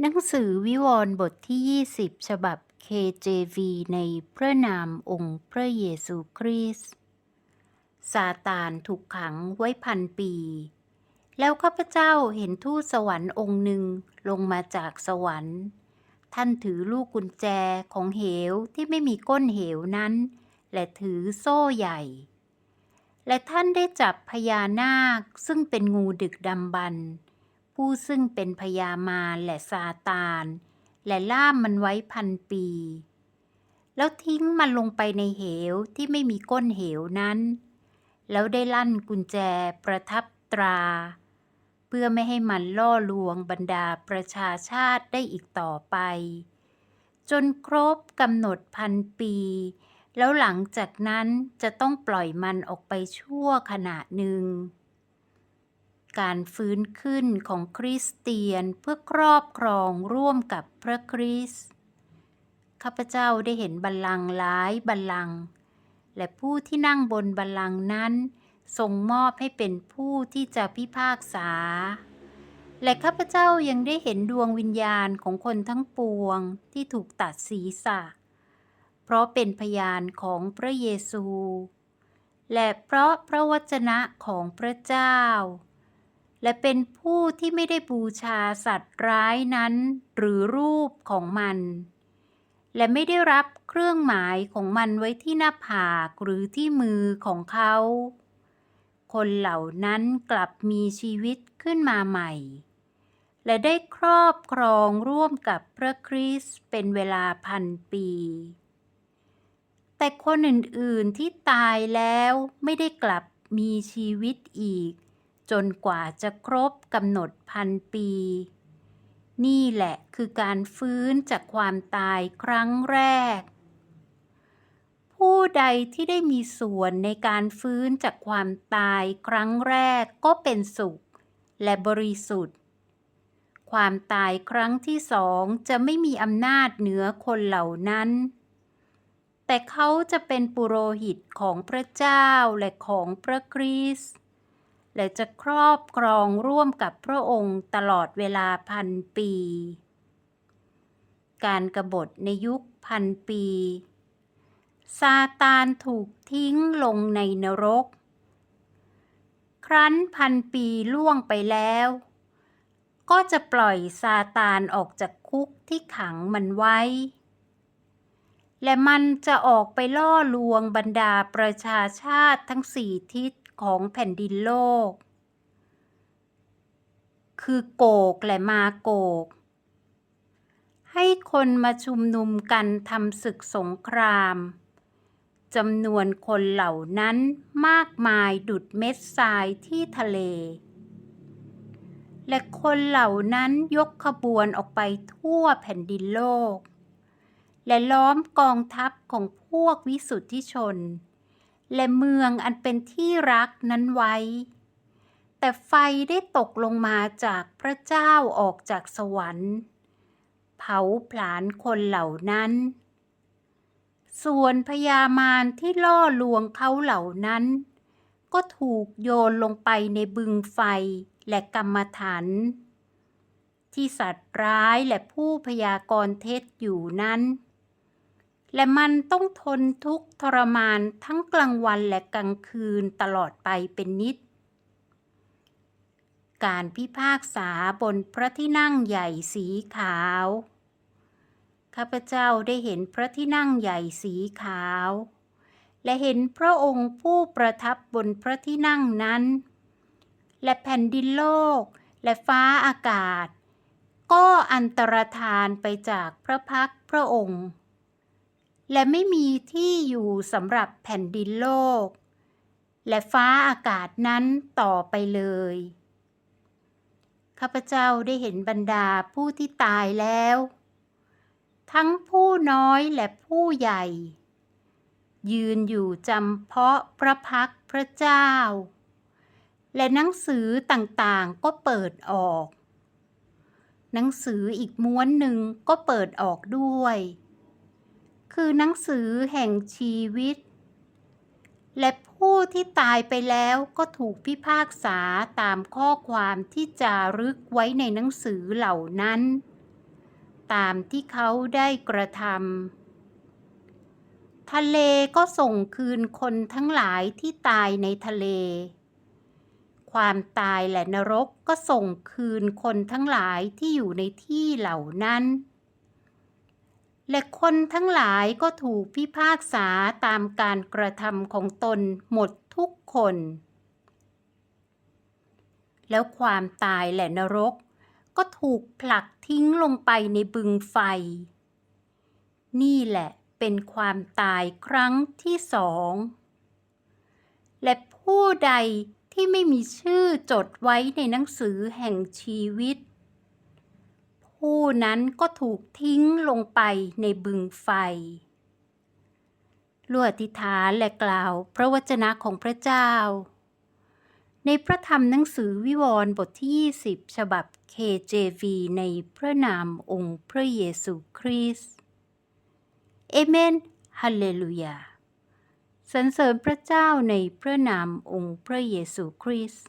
หนังสือวิวรณ์บทที่ 20 ฉบับ KJV ในพระนามองค์พระเยซูคริสต์ซาตานถูกขังไว้พันปี แล้วข้าพเจ้าเห็นทูตสวรรค์องค์หนึ่งลงมาจากสวรรค์ ท่านถือลูกกุญแจของเหวที่ไม่มีก้นเหวนั้น และถือโซ่ใหญ่ และท่านได้จับพญานาคซึ่งเป็นงูดึกดำบรรพ์ ผู้ซึ่งเป็นพญามารและซาตาน และล่ามมันไว้พันปี แล้วทิ้งมันลงไปในเหวที่ไม่มีก้นเหวนั้น แล้วได้ลั่นกุญแจประทับตรา เพื่อไม่ให้มันล่อลวงบรรดาประชาชาติได้อีกต่อไป จนครบกำหนดพันปี แล้วหลังจากนั้นจะต้องปล่อยมันออกไปชั่วขณะหนึ่ง การฟื้นขึ้นของคริสเตียนเพื่อครอบครองร่วมกับพระคริสต์ข้าพเจ้าได้เห็นบัลลังก์หลายบัลลังก์และผู้ที่นั่งบนบัลลังก์นั้นทรงมอบให้เป็นผู้ที่จะพิพากษา และข้าพเจ้ายังได้เห็นดวงวิญญาณของคนทั้งปวงที่ถูกตัดศีรษะ เพราะเป็นพยานของพระเยซู และเพราะพระวจนะของพระเจ้า และเป็นผู้ที่ไม่ได้บูชาสัตว์ร้ายนั้น หรือรูปของมัน และไม่ได้รับเครื่องหมายของมันไว้ที่หน้าผากหรือที่มือของเขา คนเหล่านั้นกลับมีชีวิตขึ้นมาใหม่ และได้ครอบครองร่วมกับพระคริสต์เป็นเวลาพันปี แต่คนอื่นๆที่ตายแล้วไม่ได้กลับมีชีวิตอีก จนกว่าจะครบกำหนดพันปี นี่แหละคือการฟื้นจากความตายครั้งแรก ผู้ใดที่ได้มีส่วนในการฟื้นจากความตายครั้งแรกก็เป็นสุข และบริสุทธิ์ ความตายครั้งที่สองจะไม่มีอำนาจเหนือคนเหล่านั้นแต่เขาจะเป็นปุโรหิตของพระเจ้าและของพระคริสต์ และจะครอบครองร่วมกับพระองค์ตลอดเวลาพันปี การกบฏในยุคพันปี ซาตานถูกทิ้งลงในนรก ครั้นพันปีล่วงไปแล้ว ก็จะปล่อยซาตานออกจากคุกที่ขังมันไว้ และมันจะออกไปล่อลวงบรรดาประชาชาติทั้งสี่ทิศ ของแผ่นดินโลก คือโกกและมาโกก ให้คนมาชุมนุมกันทำศึกสงครามจำนวนคนเหล่านั้นมากมายดุดเม็ดทรายที่ทะเล และคนเหล่านั้นยกขบวนออกไปทั่วแผ่นดินโลก และล้อมกองทัพของพวกวิสุทธิชน และเมืองอันเป็นที่รักนั้นไว้ แต่ไฟได้ตกลงมาจากพระเจ้าออกจากสวรรค์ เผาผลาญคนเหล่านั้น ส่วนพญามารที่ล่อลวงเขาเหล่านั้น ก็ถูกโยนลงไปในบึงไฟและกรรมฐานที่สัตว์ร้ายและผู้พยากรณ์เท็จอยู่นั้น และมันต้องทนทุกข์ทรมานทั้งกลางวันและกลางคืนตลอดไปเป็นนิด การพิพากษาบนพระที่นั่งใหญ่สีขาว ข้าพเจ้าได้เห็นพระที่นั่งใหญ่สีขาว และเห็นพระองค์ผู้ประทับบนพระที่นั่งนั้น และแผ่นดินโลกและฟ้าอากาศ ก็อันตรธานไปจากพระพักพระองค์ และไม่มีที่อยู่สำหรับแผ่นดินโลก และฟ้าอากาศนั้นต่อไปเลย ข้าพเจ้าได้เห็นบรรดาผู้ที่ตายแล้ว ทั้งผู้น้อยและผู้ใหญ่ ยืนอยู่จำเพาะพระพักพระเจ้า และหนังสือต่างๆก็เปิดออก หนังสืออีกม้วนหนึ่งก็เปิดออกด้วย คือหนังสือแห่งชีวิต และผู้ที่ตายไปแล้วก็ถูกพิพากษาตามข้อความที่จารึกไว้ในหนังสือเหล่านั้น ตามที่เขาได้กระทำทะเลก็ส่งคืนคนทั้งหลายที่ตายในทะเล ความตายและนรกก็ส่งคืนคนทั้งหลายที่อยู่ในที่เหล่านั้น และคนทั้งหลายก็ถูกพิพากษาตามการกระทำของตนหมดทุกคน แล้วความตายและนรก ก็ถูกผลักทิ้งลงไปในบึงไฟ นี่แหละเป็นความตายครั้งที่สอง และผู้ใดที่ไม่มีชื่อจดไว้ในหนังสือแห่งชีวิต ผู้นั้นก็ถูกทิ้งลงไปในบึงไฟลวดอธิษฐานและกล่าวพระวจนะของพระเจ้า ในพระธรรมหนังสือวิวรณ์บทที่ 20 ฉบับ KJV ในพระนามองค์พระเยซูคริสต์เอเมนฮัลเลลูยาสรรเสริญพระเจ้าในพระนามองค์พระเยซูคริสต์